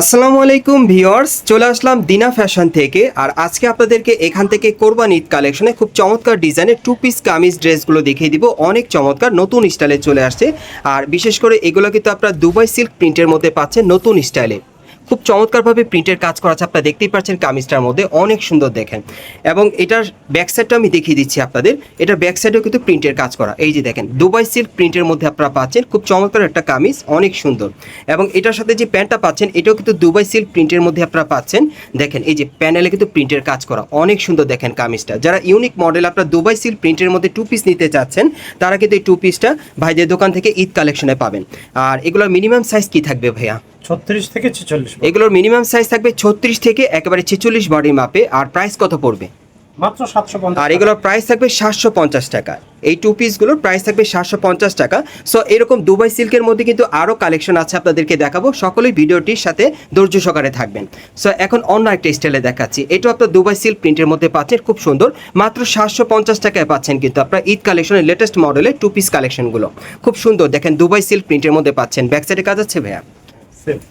আসসালামু আলাইকুম ভিওর্স চলে আসলাম দিনা ফ্যাশন থেকে। আর আজকে আপনাদেরকে এখান থেকে কোরবান ঈদ কালেকশনে খুব চমৎকার ডিজাইনের টু পিস কামিজ ড্রেসগুলো দেখিয়ে দিব। অনেক চমৎকার নতুন স্টাইলে চলে আসছে। আর বিশেষ করে এগুলো কিন্তু আপনারা দুবাই সিল্ক প্রিন্টের মধ্যে পাচ্ছেন নতুন স্টাইলে। খুব চমৎকারভাবে প্রিন্টের কাজ করা আছে। আপনারা দেখতেই পাচ্ছেন কামিজটার মধ্যে অনেক সুন্দর দেখেন। এবং এটার ব্যাক সাইডটা আমি দেখিয়ে দিচ্ছি আপনাদের। এটার ব্যাক সাইডেও কিন্তু প্রিন্টের কাজ করা। এই যে দেখেন দুবাই সিল্ক প্রিন্টের মধ্যে আপনারা পাচ্ছেন খুব চমৎকার একটা কামিজ, অনেক সুন্দর। এবং এটার সাথে যে প্যান্টটা পাচ্ছেন, এটাও কিন্তু দুবাই সিল্ক প্রিন্টের মধ্যে আপনারা পাচ্ছেন। দেখেন, এই যে প্যানেলে কিন্তু প্রিন্টের কাজ করা। অনেক সুন্দর দেখেন কামিজটা। যারা ইউনিক মডেল আপনারা দুবাই সিল্ক প্রিন্টের মধ্যে টু পিস নিতে চাচ্ছেন, তারা কিন্তু এই টু পিসটা ভাইদের দোকান থেকে ঈদ কালেকশনে পাবেন। আর এগুলোর মিনিমাম সাইজ কি থাকবে ভাইয়া? ছত্রিশ থেকে ছেচল্লিশ এগুলোর মিনিমাম সাইজ থাকবে ছত্রিশ থেকে একেবারে ছেচল্লিশ বডি মাপে আর প্রাইস কত পড়বে? মাত্র সাতশো পঞ্চাশ আর এগুলোর প্রাইস থাকবে সাতশো পঞ্চাশ টাকা। এই টু পিসগুলোর প্রাইস থাকবে সাতশো পঞ্চাশ টাকা। সো এরকম দুবাই সিল্কের মধ্যে কিন্তু আরও কালেকশন আছে আপনাদেরকে দেখাবো। সকলেই ভিডিওটির সাথে ধৈর্য সহকারে থাকবেন। সো এখন অন্য একটা স্টাইলে দেখাচ্ছি। এটাও আপনার দুবাই সিল্ক প্রিন্টের মধ্যে পাচ্ছেন খুব সুন্দর। মাত্র সাতশো পঞ্চাশ টাকায় পাচ্ছেন কিন্তু আপনার ঈদ কালেকশনের লেটেস্ট মডেলের টু পিস কালেকশনগুলো খুব সুন্দর দেখেন দুবাই সিল্ক প্রিন্টের মধ্যে পাচ্ছেন। ব্যাক সাইডে কাজ আছে ভাইয়া?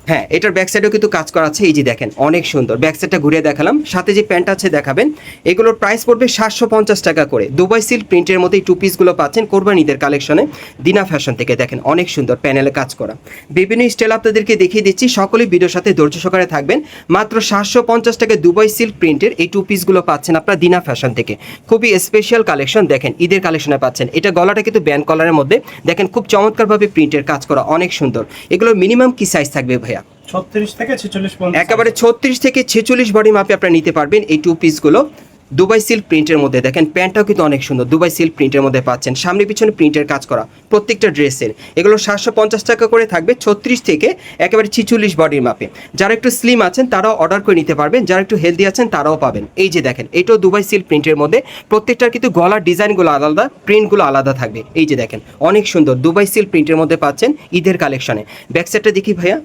হ্যাঁ এটার ব্যাক সাইডেও কিন্তু কাজ করা আছে। এই যে দেখেন, অনেক সুন্দর। ব্যাক সাইডটা ঘুরিয়ে দেখালাম। সাথে যে প্যান্ট আছে, দেখাবেন। এগুলোর প্রাইস পড়বে সাতশো পঞ্চাশ টাকা করে। দুবাই সিল্ক প্রিন্টের মধ্যে এই টু পিসগুলো পাচ্ছেন কোরবানিদের কালেকশনে দিনা ফ্যাশন থেকে দেখেন, অনেক সুন্দর প্যানেলে কাজ করা। বিভিন্ন স্টাইল আপনাদেরকে দেখিয়ে দিচ্ছি। সকলেই ভিডিওর সাথে ধৈর্য সহকারে থাকবেন। মাত্র সাতশো পঞ্চাশ টাকা দুবাই সিল্ক প্রিন্টের এই টু পিসগুলো পাচ্ছেন আপনারা দিনা ফ্যাশন থেকে। খুবই স্পেশাল কালেকশন দেখেন, ঈদের কালেকশনে পাচ্ছেন। এটা গলাটা কিন্তু ব্যান্ড কলারের মধ্যে। দেখেন, খুব চমৎকারভাবে প্রিন্টের কাজ করা। অনেক সুন্দর। এগুলোর মিনিমাম কি সাইজ থাকবে ভাইয়া। ছত্রিশ থেকে ছেচল্লিশ একেবারে ছত্রিশ থেকে ছেচল্লিশ বডি মাপে আপনারা নিতে পারবেন এই টু পিসগুলো দুবাই সিল্ক প্রিন্টের মধ্যে দেখেন প্যান্টটাও কিন্তু অনেক সুন্দর। দুবাই সিল্ক প্রিন্টের মধ্যে পাচ্ছেন। সামনে পিছনে প্রিন্টের কাজ করা প্রত্যেকটা ড্রেসের। এগুলো সাতশো পঞ্চাশ টাকা করে থাকবে ছত্রিশ থেকে একেবারে ছিচল্লিশ বডির মাপে যারা একটু স্লিম আছেন তারাও অর্ডার করে নিতে পারবেন। যারা একটু হেলদি আছেন তারাও পাবেন। এই যে দেখেন এটাও দুবাই সিল্ক প্রিন্টের মধ্যে। প্রত্যেকটার কিন্তু গলার ডিজাইনগুলো আলাদা প্রিন্টগুলো আলাদা থাকবে। এই যে দেখেন অনেক সুন্দর। দুবাই সিল্ক প্রিন্টের মধ্যে পাচ্ছেন ঈদের কালেকশনে ব্যাক সাইডটা দেখি ভাইয়া।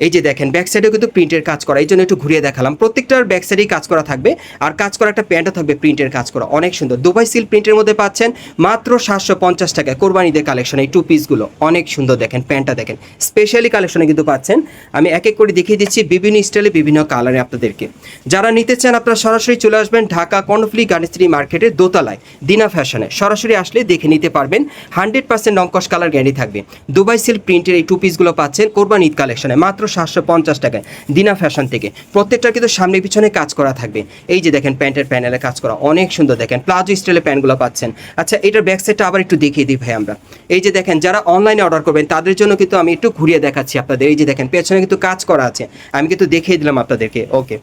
এই যে দেখেন ব্যাক সাইডেও কিন্তু প্রিন্টের কাজ করা, এই জন্য একটু ঘুরিয়ে দেখালাম। প্রত্যেকটার ব্যাক সাইডেই কাজ করা থাকবে, আর কাজ করা একটা প্যান্টও থাকবে প্রিন্টের কাজ করা। অনেক সুন্দর। দুবাই সিল প্রিন্টের মধ্যে পাচ্ছেন মাত্র সাতশো পঞ্চাশ টাকায় কোরবানিদের কালেকশন এই টু পিসগুলো অনেক সুন্দর দেখেন, প্যান্টটা দেখেন। স্পেশালি কালেকশনে কিন্তু পাচ্ছেন। আমি এক এক করে দেখিয়ে দিচ্ছি বিভিন্ন স্টাইলে বিভিন্ন কালারে আপনাদেরকে। যারা নিতে চান আপনারা সরাসরি চলে আসবেন ঢাকা কর্ণফুলি গার্নিস্ট্রি মার্কেটের দোতলায়, দিনা ফ্যাশনে সরাসরি আসলে দেখে নিতে পারবেন হান্ড্রেড পার্সেন্ট অঙ্কশ কালার গ্যারান্টি থাকবে। দুবাই সিল্ক প্রিন্টের এই টু পিসগুলো পাচ্ছেন কোরবান ঈদ কালেকশনে মাত্র সাতশো পঞ্চাশ টাকায় দিনা ফ্যাশন থেকে। প্রত্যেকটা কিন্তু সামনে পিছনে কাজ করা থাকবে। এই যে দেখেন, প্যান্টের প্যানেলে কাজ করা, অনেক সুন্দর দেখেন প্লাজো স্টাইলের প্যান্টগুলো পাচ্ছেন। আচ্ছা এটার ব্যাক সাইডটা আবার একটু দেখিয়ে দিই ভাই আমরা। এই যে দেখেন, যারা অনলাইনে অর্ডার করবেন, তাদের জন্য কিন্তু আমি একটু ঘুরিয়ে দেখাচ্ছি আপনাদের। এই যে দেখেন, পেছনে কিন্তু কাজ করা আছে। আমি কিন্তু দেখিয়ে দিলাম আপনাদেরকে ওকে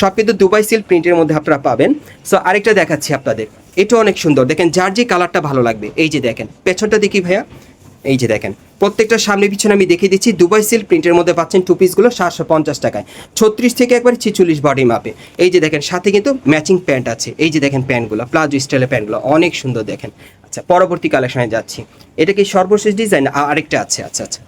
সব কিন্তু দুবাই সিল্ক প্রিন্টের মধ্যে আপনারা পাবেন। সো আরেকটা দেখাচ্ছি আপনাদের। এটা অনেক সুন্দর। দেখেন, যার যে কালারটা ভালো লাগবে, এই যে দেখেন। পেছনটা দেখি ভাইয়া। এই যে দেখেন, প্রত্যেকটা সামনে পিছনে আমি দেখিয়ে দিচ্ছি, দুবাই সিল্ক প্রিন্টের মধ্যে পাচ্ছেন টু পিসগুলো সাতশো পঞ্চাশ টাকায়। ছত্রিশ থেকে একবার ছিচল্লিশ বডি মাপে এই যে দেখেন, সাথে কিন্তু ম্যাচিং প্যান্ট আছে। এই যে দেখেন প্যান্টগুলো প্লাজো স্টাইলের প্যান্টগুলো অনেক সুন্দর দেখেন। আচ্ছা পরবর্তী কালেকশনে যাচ্ছি। এটা কি সর্বশেষ ডিজাইন আরেকটা আছে আচ্ছা আচ্ছা।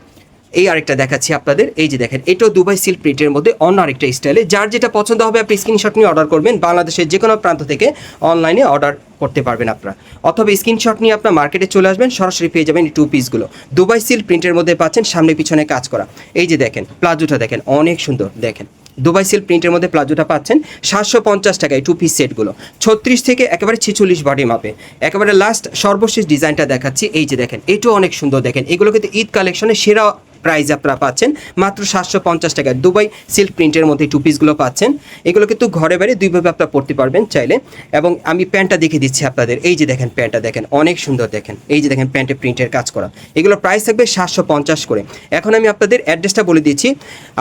এই আরেকটা দেখাচ্ছি আপনাদের। এই যে দেখেন, এটাও দুবাই সিল্ক প্রিন্টের মধ্যে অন্য আরেকটা স্টাইলে যার যেটা পছন্দ হবে, আপনি স্ক্রিনশট নিয়ে অর্ডার করবেন। বাংলাদেশের যে কোনো প্রান্ত থেকে অনলাইনে অর্ডার করতে পারবেন আপনারা। অথবা স্ক্রিনশট নিয়ে আপনার মার্কেটে চলে আসবেন, সরাসরি পেয়ে যাবেন টু পিসগুলো দুবাই সিল্ক প্রিন্টের মধ্যে পাচ্ছেন, সামনে পিছনে কাজ করা। এই যে দেখেন, প্লাজোটা দেখেন, অনেক সুন্দর। দেখেন, দুবাই সিল্ক প্রিন্টের মধ্যে প্লাজোটা পাচ্ছেন, সাতশো পঞ্চাশ টাকায় টু পিস সেটগুলো ছত্রিশ থেকে একেবারে ছেচল্লিশ বডি মাপে। একেবারে লাস্ট সর্বশেষ ডিজাইনটা দেখাচ্ছি। এই যে দেখেন, এটাও অনেক সুন্দর। দেখেন, এগুলো কিন্তু ঈদ কালেকশনে সেরা প্রাইস আপনারা পাচ্ছেন। মাত্র সাতশো পঞ্চাশ টাকায় দুবাই সিল্ক প্রিন্টের মধ্যে টু পিসগুলো পাচ্ছেন। এগুলো কিন্তু ঘরে বাইরে দুইভাবে আপনারা পড়তে পারবেন চাইলে। এবং আমি প্যান্টটা দেখে দিচ্ছি আপনাদের। এই যে দেখেন প্যান্টটা দেখেন, অনেক সুন্দর দেখেন। এই যে দেখেন প্যান্টে প্রিন্টের কাজ করা। এগুলো প্রাইস থাকবে সাতশো পঞ্চাশ করে। এখন আমি আপনাদের অ্যাড্রেসটা বলে দিচ্ছি।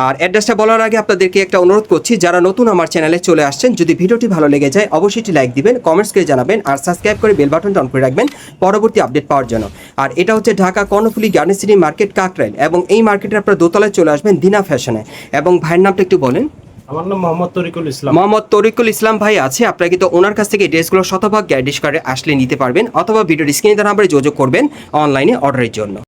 আর অ্যাড্রেসটা বলার আগে আপনাদেরকে একটা অনুরোধ করছি, যারা নতুন আমার চ্যানেলে চলে আসছেন, যদি ভিডিওটি ভালো লেগে যায়, অবশ্যই লাইক দিবেন কমেন্টস করে জানাবেন, আর সাবস্ক্রাইব করে বেল বাটনটা অন করে রাখবেন। পরবর্তী আপডেট পাওয়ার জন্য। আর এটা হচ্ছে Dhaka Karnaphuli garden city market Kakrail এবং এই মার্কেটে আপনারা দোতলায় চলে আসবেন দিনা ফ্যাশনে। এবং ভাইয়ের নামটা একটু বলেন। আমার নাম মোহাম্মদ তরিকুল ইসলাম। মোহাম্মদ তরিকুল ইসলাম ভাই আছে। আপনারা কিন্তু ওনার কাছ থেকে ড্রেসগুলো শতভাগ গ্যাডিশ কার্ডে আসলে নিতে পারবেন অথবা ভিডিও স্ক্রিনে তার নাম্বারে যোগাযোগ করবেন অনলাইনে অর্ডারের জন্য।